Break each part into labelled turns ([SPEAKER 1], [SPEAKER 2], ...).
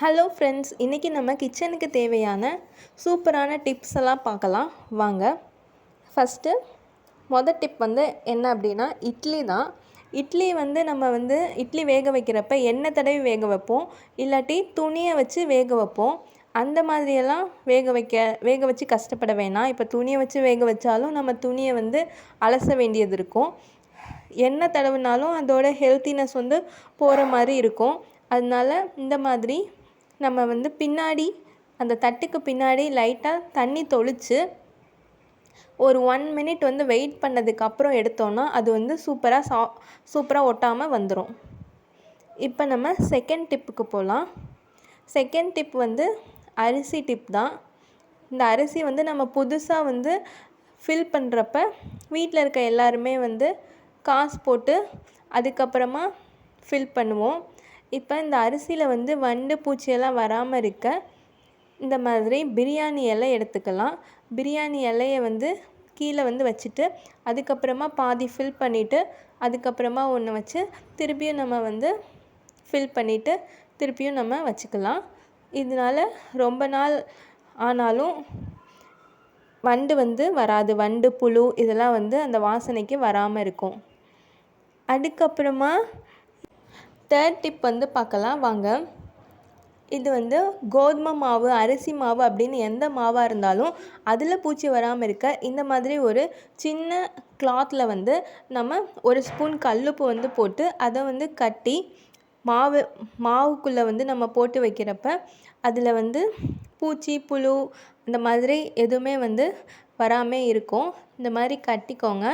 [SPEAKER 1] Hello friends இன்றைக்கி நம்ம கிச்சனுக்கு தேவையான சூப்பரான டிப்ஸ் எல்லாம் பார்க்கலாம். வாங்க. ஃபஸ்ட்டு மொதல் டிப் வந்து என்ன அப்படின்னா இட்லி தான். இட்லி வந்து நம்ம வந்து இட்லி வேக வைக்கிறப்ப எண்ணெய் தடவி வேக வைப்போம். இல்லாட்டி துணியை வச்சு வேக வைப்போம். அந்த மாதிரியெல்லாம் வேக வைக்க வேக வச்சு கஷ்டப்பட வேணாம். இப்போ துணியை வச்சு வேக வச்சாலும் நம்ம துணியை வந்து அலச வேண்டியது இருக்கும். எண்ணெய் தடவினாலும் அதோட ஹெல்த்தினஸ் வந்து போகிற மாதிரி இருக்கும். அதனால இந்த மாதிரி நம்ம வந்து பின்னாடி அந்த தட்டுக்கு பின்னாடி லைட்டாக தண்ணி தொளிச்சு ஒரு ஒன் மினிட் வந்து வெயிட் பண்ணதுக்கப்புறம் எடுத்தோன்னா அது வந்து சூப்பராக சா சூப்பராக ஒட்டாமல் வந்துடும் இப்போ நம்ம செகண்ட் டிப்புக்கு போகலாம் செகண்ட் டிப் வந்து அரிசி டிப் தான். இந்த அரிசி வந்து நம்ம புதுசாக வந்து ஃபில் பண்ணுறப்ப வீட்டில் இருக்க எல்லாருமே வந்து காசு போட்டு அதுக்கப்புறமா ஃபில் பண்ணுவோம். இப்போ இந்த அரிசியில் வந்து வண்டு பூச்சியெல்லாம் வராமல் இருக்க இந்த மாதிரி பிரியாணி இலை எடுத்துக்கலாம். பிரியாணி இலையை வந்து கீழே வந்து வச்சுட்டு அதுக்கப்புறமா பாதி ஃபில் பண்ணிவிட்டு அதுக்கப்புறமா ஒன்று வச்சு திருப்பியும் நம்ம வந்து ஃபில் பண்ணிவிட்டு திருப்பியும் நம்ம வச்சுக்கலாம். இதனால் ரொம்ப நாள் ஆனாலும் வண்டு வந்து வராது. வண்டு புழு இதெல்லாம் வந்து அந்த வாசனைக்கு வராமல் இருக்கும். அதுக்கப்புறமா தேர்ட் டிப் வந்து பார்க்கலாம். வாங்க. இது வந்து கோதுமை மாவு அரிசி மாவு அப்படின்னு எந்த மாவாக இருந்தாலும் அதில் பூச்சி வராமல் இருக்க இந்த மாதிரி ஒரு சின்ன கிளாத்தில் வந்து நம்ம ஒரு ஸ்பூன் கல்லுப்பு வந்து போட்டு அதை வந்து கட்டி மாவு மாவுக்குள்ளே வந்து நம்ம போட்டு வைக்கிறப்ப அதில் வந்து பூச்சி புழு இந்த மாதிரி எதுவுமே வந்து வராமல் இருக்கும். இந்த மாதிரி கட்டிக்கோங்க.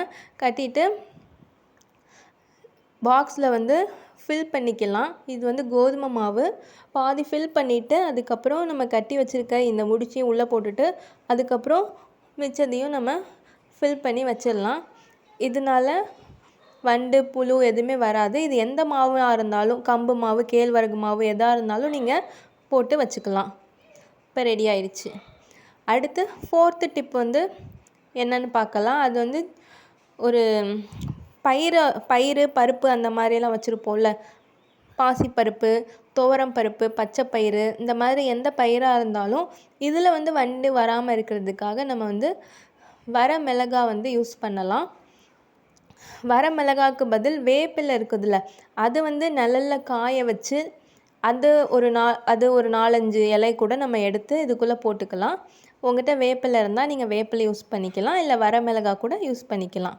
[SPEAKER 1] கட்டிட்டு பாக்ஸில் வந்து ஃபில் பண்ணிக்கலாம். இது வந்து கோதுமை மாவு. பாதி ஃபில் பண்ணிவிட்டு அதுக்கப்புறம் நம்ம கட்டி வச்சுருக்க இந்த முடிச்சையும் உள்ளே போட்டுட்டு அதுக்கப்புறம் மிச்சத்தையும் நம்ம ஃபில் பண்ணி வச்சிடலாம். இதனால வண்டு புழு எதுவுமே வராது. இது எந்த மாவாக இருந்தாலும் கம்பு மாவு கேழ்வரகு மாவு எதாக இருந்தாலும் நீங்கள் போட்டு வச்சுக்கலாம். இப்போ ரெடி ஆயிடுச்சு. அடுத்து ஃபோர்த்து டிப் வந்து என்னென்னு பார்க்கலாம். அது வந்து ஒரு பயிறு பயிறு பருப்பு அந்த மாதிரியெல்லாம் வச்சுருப்போம்ல. பாசிப்பருப்பு துவரம் பருப்பு பச்சைப்பயிறு இந்த மாதிரி எந்த பயிராக இருந்தாலும் இதில் வந்து வண்டு வராமல் இருக்கிறதுக்காக நம்ம வந்து வர மிளகா வந்து யூஸ் பண்ணலாம். வர மிளகாக்கு பதில் வேப்பில் இருக்குதுல்ல அது வந்து நிழலில் காய வச்சு அது ஒரு நா அது ஒரு நாலஞ்சு இலை கூட நம்ம எடுத்து இதுக்குள்ளே போட்டுக்கலாம். உங்கள்கிட்ட வேப்பில் இருந்தால் நீங்கள் வேப்பிலை யூஸ் பண்ணிக்கலாம் இல்லை வர மிளகா கூட யூஸ் பண்ணிக்கலாம்.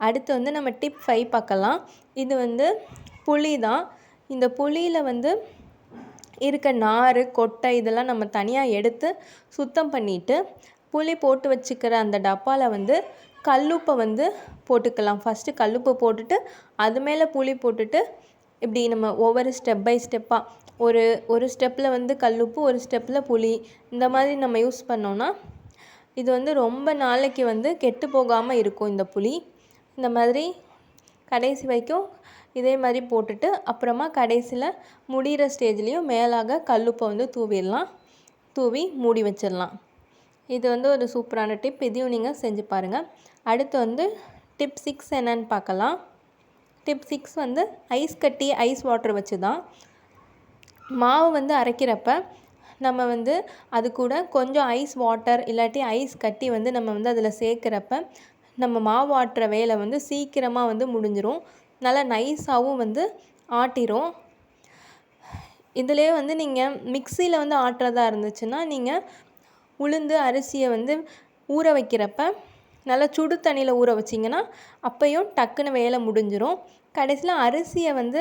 [SPEAKER 1] அடுத்து வந்து நம்ம டிப் ஃபைவ் பார்க்கலாம். இது வந்து புளி தான். இந்த புளியில் வந்து இருக்க நார் கொட்டை இதெல்லாம் நம்ம தனியாக எடுத்து சுத்தம் பண்ணிவிட்டு புளி போட்டு வச்சுக்கிற அந்த டப்பாவில் வந்து கல்லுப்பை வந்து போட்டுக்கலாம். ஃபஸ்ட்டு கல்லுப்பை போட்டுட்டு அது மேலே புளி போட்டுட்டு இப்படி நம்ம ஒவ்வொரு ஸ்டெப் பை ஸ்டெப்பாக ஒரு ஒரு ஸ்டெப்பில் வந்து கல்லுப்பு ஒரு ஸ்டெப்பில் புளி இந்த மாதிரி நம்ம யூஸ் பண்ணோன்னா இது வந்து ரொம்ப நாளைக்கு வந்து கெட்டு போகாமல் இருக்கும் இந்த புளி. இந்த மாதிரி கடைசி வரைக்கும் இதே மாதிரி போட்டுட்டு அப்புறமா கடைசியில் முடிகிற ஸ்டேஜ்லேயும் மேலாக கல்லுப்பை வந்து தூவிடலாம். தூவி மூடி வச்சிடலாம். இது வந்து ஒரு சூப்பரான டிப். இதையும் நீங்கள் செஞ்சு பாருங்கள் அடுத்து வந்து டிப் சிக்ஸ் என்னன்னு பார்க்கலாம். டிப் சிக்ஸ் வந்து ஐஸ் கட்டி ஐஸ் வாட்டர் வச்சு தான் மாவு வந்து அரைக்கிறப்ப நம்ம வந்து அது கூட கொஞ்சம் ஐஸ் வாட்டர் இல்லாட்டி ஐஸ் கட்டி வந்து நம்ம வந்து அதில் சேர்க்குறப்ப நம்ம மாவு ஆட்டுற வேலை வந்து சீக்கிரமாக வந்து முடிஞ்சிடும் நல்லா நைஸாகவும் வந்து ஆட்டிரும். இதிலே வந்து நீங்கள் மிக்சியில் வந்து ஆட்டுறதா இருந்துச்சுன்னா நீங்கள் உளுந்து அரிசியை வந்து ஊற வைக்கிறப்ப நல்லா சுடு தண்ணியில் ஊற வச்சிங்கன்னா அப்பையும் டக்குன்னு வேலை முடிஞ்சிடும் கடைசியில் அரிசியை வந்து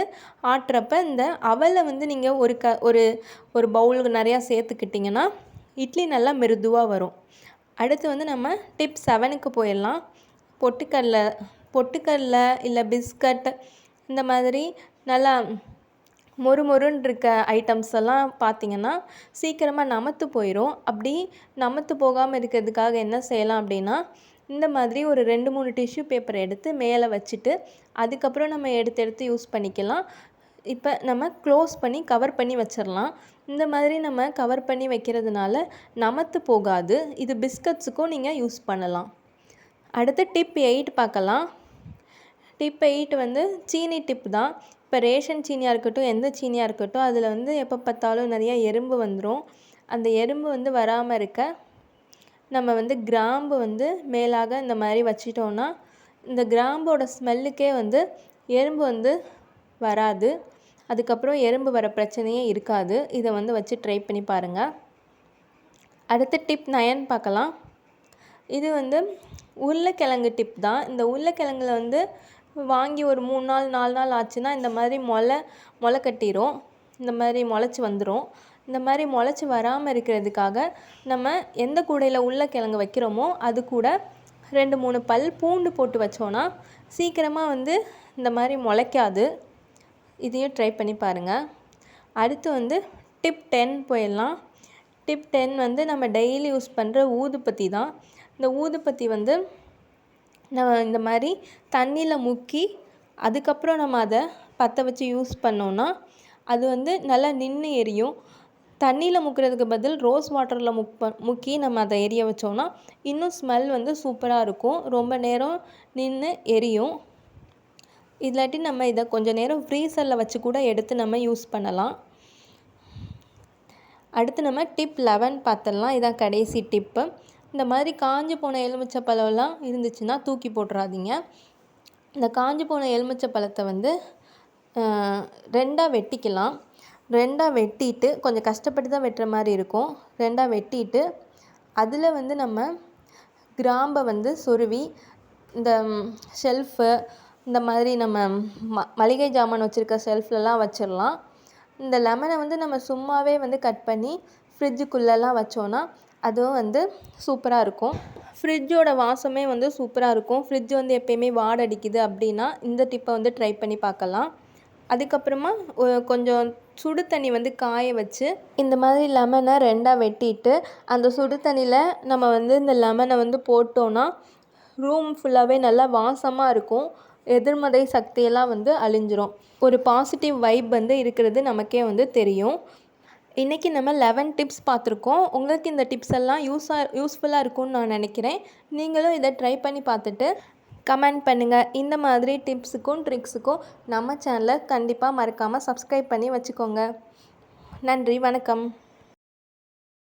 [SPEAKER 1] ஆட்டுறப்ப இந்த அவலை வந்து நீங்கள் ஒரு க ஒரு ஒரு பவுலுக்கு நிறையா சேர்த்துக்கிட்டிங்கன்னா இட்லி நல்லா மிருதுவாக வரும். அடுத்து வந்து நம்ம டிப் செவனுக்கு போயிடலாம். பொட்டுக்கடல பொட்டுக்கடல இல்லை பிஸ்கட் இந்த மாதிரி நல்லா மொறு மொறுன்னு இருக்க ஐட்டம்ஸ் எல்லாம் பார்த்திங்கன்னா சீக்கிரமாக நமத்து போயிடும் அப்படி நமத்து போகாமல் இருக்கிறதுக்காக என்ன செய்யலாம் அப்படின்னா இந்த மாதிரி ஒரு ரெண்டு மூணு டிஷ்யூ பேப்பர் எடுத்து மேலே வச்சுட்டு அதுக்கப்புறம் நம்ம எடுத்து எடுத்து யூஸ் பண்ணிக்கலாம். இப்போ நம்ம க்ளோஸ் பண்ணி கவர் பண்ணி வச்சிடலாம். இந்த மாதிரி நம்ம கவர் பண்ணி வைக்கிறதுனால நமத்து போகாது. இது பிஸ்கட்ஸுக்கும் நீங்கள் யூஸ் பண்ணலாம். அடுத்து டிப் எயிட் பார்க்கலாம். டிப் எயிட் வந்து சீனி டிப் தான். இப்போ ரேஷன் சீனியாக இருக்கட்டும் எந்த சீனியாக இருக்கட்டும் அதில் வந்து எப்போ பார்த்தாலும் நிறையா எறும்பு வந்துடும் அந்த எறும்பு வந்து வராமல் இருக்க நம்ம வந்து கிராம்பு வந்து மேலாக இந்த மாதிரி வச்சிட்டோன்னா இந்த கிராம்போட ஸ்மெல்லுக்கே வந்து எறும்பு வந்து வராது. அதுக்கப்புறம் எறும்பு வர பிரச்சனையே இருக்காது. இதை வந்து வச்சு ட்ரை பண்ணி பாருங்கள் அடுத்து டிப் நயன் பார்க்கலாம். இது வந்து உருளைக்கிழங்கு டிப் தான். இந்த உருளைக்கிழங்குல வந்து வாங்கி ஒரு மூணு நாள் நாலு நாள் ஆச்சுன்னா இந்த மாதிரி முளை முளை கட்டிரும். இந்த மாதிரி முளைச்சி வந்துடும் இந்த மாதிரி முளைச்சி வராமல் இருக்கிறதுக்காக நம்ம எந்த கூடையில் உருளைக்கிழங்கு வைக்கிறோமோ அது கூட ரெண்டு மூணு பல் பூண்டு போட்டு வச்சோன்னா சீக்கிரமாக வந்து இந்த மாதிரி முளைக்காது. இதையும் ட்ரை பண்ணி பாருங்கள் அடுத்து வந்து டிப் டென் போயிடலாம். டிப் டென் வந்து நம்ம டெய்லி யூஸ் பண்ணுற ஊதுபத்தி தான். இந்த ஊதுபத்தி வந்து நம்ம இந்த மாதிரி தண்ணியில் முக்கி அதுக்கப்புறம் நம்ம அதை பற்ற வச்சு யூஸ் பண்ணோன்னா அது வந்து நல்லா நின்று எரியும். தண்ணியில் முக்கிறதுக்கு பதில் ரோஸ் வாட்டரில் முக் முக்கி நம்ம அதை எரிய வச்சோன்னா இன்னும் ஸ்மெல் வந்து சூப்பராக இருக்கும். ரொம்ப நேரம் நின்று எரியும். இல்லாட்டி நம்ம இதை கொஞ்சம் நேரம் ஃப்ரீசரில் வச்சு கூட எடுத்து நம்ம யூஸ் பண்ணலாம். அடுத்து நம்ம டிப் லெவன் பார்த்துடலாம். இதான் கடைசி டிப்பு இந்த மாதிரி காஞ்சி போன எலுமிச்சை பழம்லாம் இருந்துச்சுன்னா தூக்கி போட்டுறாதீங்க. இந்த காஞ்சி போன எலுமிச்சை பழத்தை வந்து ரெண்டாக வெட்டிக்கலாம். ரெண்டாக வெட்டிட்டு கொஞ்சம் கஷ்டப்பட்டு தான் வெட்டுற மாதிரி இருக்கும். ரெண்டாக வெட்டிட்டு அதில் வந்து நம்ம கிராம்பை வந்து சொருவி இந்த ஷெல்ஃபு இந்த மாதிரி நம்ம ம மளிகை ஜாமான் வச்சுருக்க ஷெல்ஃப்லலாம் வச்சிடலாம். இந்த லெமனை வந்து நம்ம சும்மாவே வந்து கட் பண்ணி ஃப்ரிட்ஜுக்குள்ளெல்லாம் வச்சோன்னா அதுவும் வந்து சூப்பராக இருக்கும். ஃப்ரிட்ஜோட வாசமே வந்து சூப்பராக இருக்கும். ஃப்ரிட்ஜ் வந்து எப்பயுமே வாடை அடிக்குது அப்படின்னா இந்த டிப்பை வந்து ட்ரை பண்ணி பார்க்கலாம். அதுக்கப்புறமா கொஞ்சம் சுடு தண்ணி வந்து காய வச்சு இந்த மாதிரி லெமனை ரெண்டாக வெட்டிட்டு அந்த சுடு தண்ணியில் நம்ம வந்து இந்த லெமனை வந்து போட்டோன்னா ரூம் ஃபுல்லாகவே நல்லா வாசமாக இருக்கும். எதிர்மறை சக்தியெல்லாம் வந்து அழிஞ்சிரும். ஒரு பாசிட்டிவ் வைப் வந்து இருக்கிறது நமக்கே வந்து தெரியும். இன்றைக்கி நம்ம லெவன் டிப்ஸ் பார்த்துருக்கோம். உங்களுக்கு இந்த டிப்ஸ் எல்லாம் யூஸாக யூஸ்ஃபுல்லாக இருக்கும்னு நான் நினைக்கிறேன். நீங்களும் இதை ட்ரை பண்ணி பார்த்துட்டு கமெண்ட் பண்ணுங்கள் இந்த மாதிரி டிப்ஸுக்கும் ட்ரிக்ஸுக்கும் நம்ம சேனலை கண்டிப்பாக மறக்காமல் சப்ஸ்கிரைப் பண்ணி வச்சுக்கோங்க. நன்றி வணக்கம்.